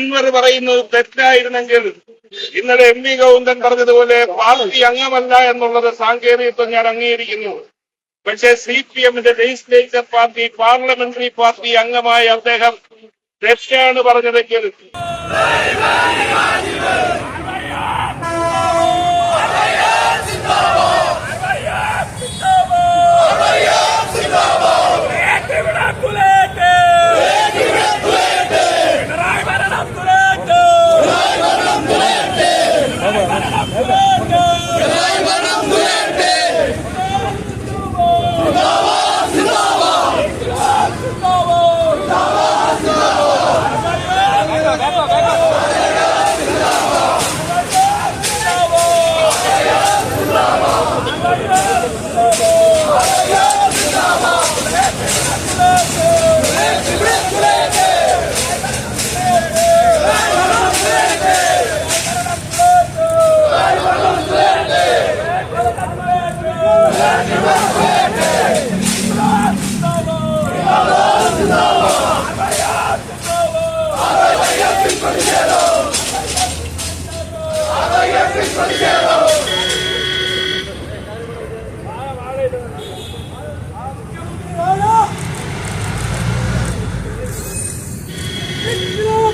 അൻവർ പറയുന്നത് തെറ്റായിരുന്നെങ്കിൽ ഇന്നലെ M V Govindan പറഞ്ഞതുപോലെ പാർട്ടി അംഗമല്ല എന്നുള്ളത് സാങ്കേതികത്വം ഞാൻ അംഗീകരിക്കുന്നു. പക്ഷേ സി പി എമ്മിന്റെ ലെജിസ്ലേച്ചർ പാർട്ടി പാർലമെന്ററി പാർട്ടി അംഗമായ അദ്ദേഹം തെറ്റാണ് പറഞ്ഞതെങ്കിൽ Let's go!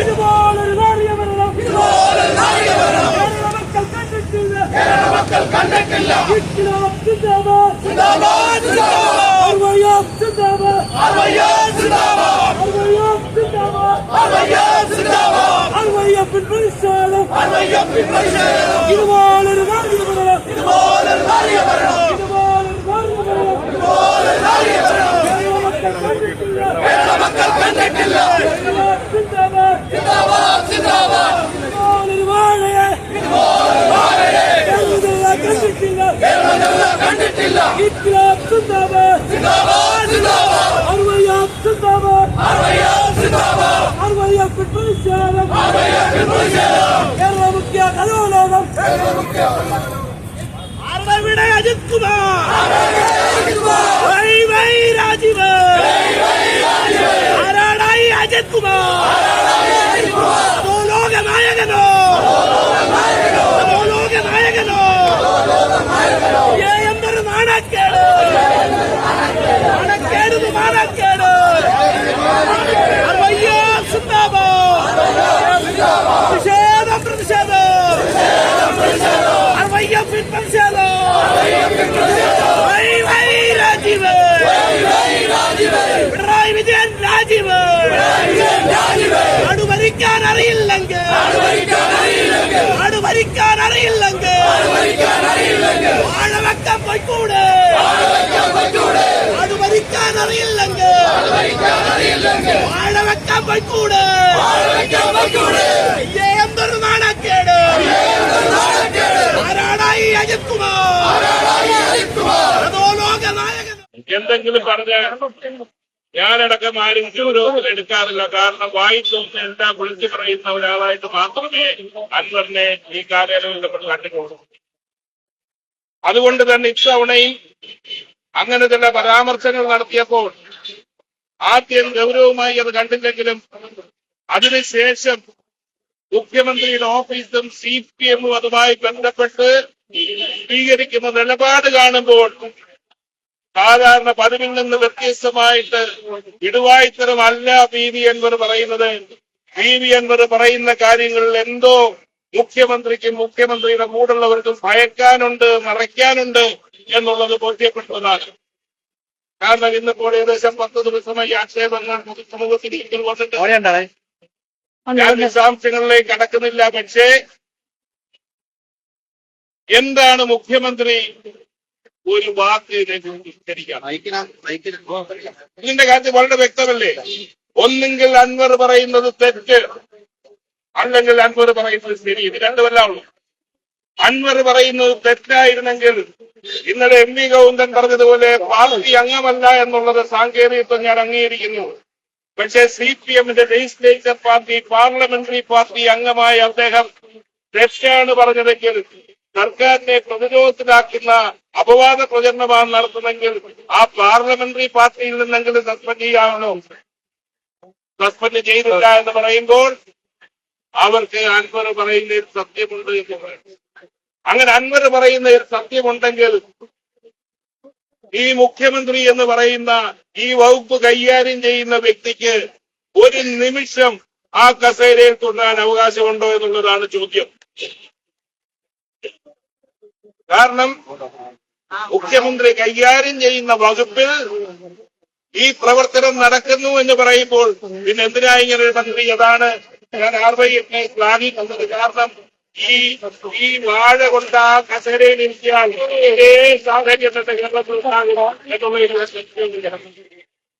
ഇതുപോലൊരു നാറിയ ഭരണം കേരള മക്കൾ കണ്ടിട്ടില്ല. കണ്ടിട്ടില്ല. ഇൻക്ലാബ് സിന്ദാബാദ് സിന്ദാബാദ് സിന്ദാബാദ് സിന്ദാബാദ് സിന്ദാബാദ് ഇതുപോലൊരു നാറിയ ഭരണം ഇതുപോലൊരു നാളിക ഭരണം ഇതുപോലൊരു നാറിയ ഭരണം ഇതുപോലൊരു നാളിക ഭരണം കേരള മക്കൾ കണ്ടിട്ടില്ല കണ്ടിട്ടില്ല കേരള മുഖ്യ കലോലോകം. അജിത് കുമാർ വൈ വൈ രാജീവ് ആരാടായി അജിത് കുമാർ ലോക നായകനോ ലോക നായകനോ എന്തൊരു നാണക്കേട് നാണക്കേട് നാണക്കേട്. അർവയ്യോ സിന്ദാബാദ്. പ്രതിഷേധം പ്രതിഷേധം. അർവയ്യപ്പിൻ പ്രതിഷേധം. രാജീവ്. പിണറായി വിജയൻ രാജീവ് നാട് ഭരിക്കാൻ അറിയില്ലെങ്കിൽ നാട് ഭരിക്കാൻ അറിയില്ലെങ്കിൽ വാഴ വെക്കാൻ പോയിക്കൂടെ നാട് ഭരിക്കാൻ അറിയില്ലെങ്കിൽ വാഴ വെക്കാൻ പോയിക്കൂടെ അയ്യേ, എന്തൊരു നാണക്കേട് ആരാടായി അജിത് കുമാർ അതോ ലോക നായകൻ എന്തെങ്കിലും പറഞ്ഞ ഞാനടക്കം ആരും ഗൗരവത്തിൽ എടുക്കാറില്ല. കാരണം വായിച്ചൊന്ന് എല്ലാം വിളിച്ചു പറയുന്ന ഒരാളായിട്ട് മാത്രമേ അൻവറിനെ ഈ കാലയളവിൽ കണ്ടിട്ടുള്ളൂ അതുകൊണ്ട് തന്നെ ഇത്തവണയും അങ്ങനെ ചില പരാമർശങ്ങൾ നടത്തിയപ്പോൾ ആദ്യം ഗൗരവമായി അത് കണ്ടില്ലെങ്കിലും അതിനുശേഷം മുഖ്യമന്ത്രിയുടെ ഓഫീസും സി പി എമ്മും അതുമായി ബന്ധപ്പെട്ട് സ്വീകരിക്കുന്ന നിലപാട് കാണുമ്പോൾ സാധാരണ പതിവിൽ നിന്ന് വ്യത്യസ്തമായിട്ട് ഇടുവായിത്തരമല്ല പി വി അൻവർ പറയുന്നത്. പി വി അൻവർ പറയുന്ന കാര്യങ്ങളിൽ എന്തോ മുഖ്യമന്ത്രിക്കും മുഖ്യമന്ത്രിയുടെ കൂടുള്ളവർക്കും ഭയക്കാനുണ്ട് മറയ്ക്കാനുണ്ട് എന്നുള്ളത് ബോധ്യപ്പെട്ടതാണ്. കാരണം ഇന്നിപ്പോൾ ഏകദേശം പത്ത് ദിവസമായി ആക്ഷേപങ്ങൾ പൊതുസമൂഹത്തിൽ ഇരിക്കൽ വന്നിട്ട് ഞാൻ വിശദാംശങ്ങളിലേക്ക് കടക്കുന്നില്ല പക്ഷേ എന്താണ് മുഖ്യമന്ത്രി ഒരു വാക്ക് ഇതിന്റെ കാര്യത്തിൽ വളരെ വ്യക്തമല്ലേ? ഒന്നെങ്കിൽ അൻവർ പറയുന്നത് തെറ്റ് അല്ലെങ്കിൽ അൻവർ പറയുന്നത് ശരി ഇത് രണ്ടുമല്ല ഉള്ളു. അൻവർ പറയുന്നത് തെറ്റായിരുന്നെങ്കിൽ ഇന്നലെ എം വി ഗൗന്ദൻ പറഞ്ഞതുപോലെ പാർട്ടി അംഗമല്ല എന്നുള്ളത് സാങ്കേതികത്വം ഞാൻ അംഗീകരിക്കുന്നു. പക്ഷെ സി പി എമ്മിന്റെ ലെജിസ്ലേച്ചർ പാർട്ടി പാർലമെന്ററി പാർട്ടി അംഗമായ അദ്ദേഹം തെറ്റാണ് പറഞ്ഞതെങ്കിൽ സർക്കാരിനെ പ്രതിരോധത്തിലാക്കുന്ന അപവാദ പ്രചരണമാണ് നടത്തുന്നെങ്കിൽ ആ പാർലമെന്ററി പാർട്ടിയിൽ നിന്നെങ്കിലും സസ്പെൻഡ് ചെയ്യാണോ സസ്പെൻഡ് ചെയ്തില്ല എന്ന് പറയുമ്പോൾ അവർക്ക് അൻവർ പറയുന്ന ഒരു സത്യമുണ്ട് എന്ന് അങ്ങനെ അൻവർ പറയുന്ന ഒരു സത്യമുണ്ടെങ്കിൽ ഈ മുഖ്യമന്ത്രി എന്ന് പറയുന്ന ഈ വകുപ്പ് കൈകാര്യം ചെയ്യുന്ന വ്യക്തിക്ക് ഒരു നിമിഷം ആ കസേരയിൽ തുടരാൻ അവകാശമുണ്ടോ എന്നുള്ളതാണ് ചോദ്യം. കാരണം മുഖ്യമന്ത്രി കൈകാര്യം ചെയ്യുന്ന വകുപ്പിൽ ഈ പ്രവർത്തനം നടക്കുന്നു എന്ന് പറയുമ്പോൾ പിന്നെ എന്തിനാ ഇങ്ങനെ ഒരു മന്ത്രി? അതാണ് ഞാൻ ആർവൈഎഫിനെ ശ്ലാഘിക്കുന്നത് കാരണം ഈ ഈ വാഴ കൊണ്ട് ആ കസേരയിൽ ഇരിക്കാൻ ഇതേ സാഹചര്യത്തെ കേരളത്തിൽ.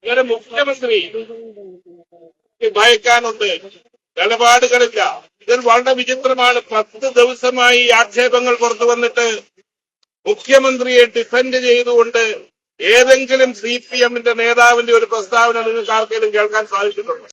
ഇവരെ മുഖ്യമന്ത്രി ഭയക്കാനുണ്ട്. നിലപാടുകളില്ല. ഇതിൽ വളരെ വിചിത്രമാണ്. പത്ത് ദിവസമായി ആക്ഷേപങ്ങൾ പുറത്തു വന്നിട്ട് മുഖ്യമന്ത്രിയെ ഡിഫെൻഡ് ചെയ്തുകൊണ്ട് ഏതെങ്കിലും സി പി എമ്മിന്റെ നേതാവിന്റെ ഒരു പ്രസ്താവന നിങ്ങൾക്ക് ആർക്കെങ്കിലും കേൾക്കാൻ സാധിച്ചിട്ടുണ്ടോ?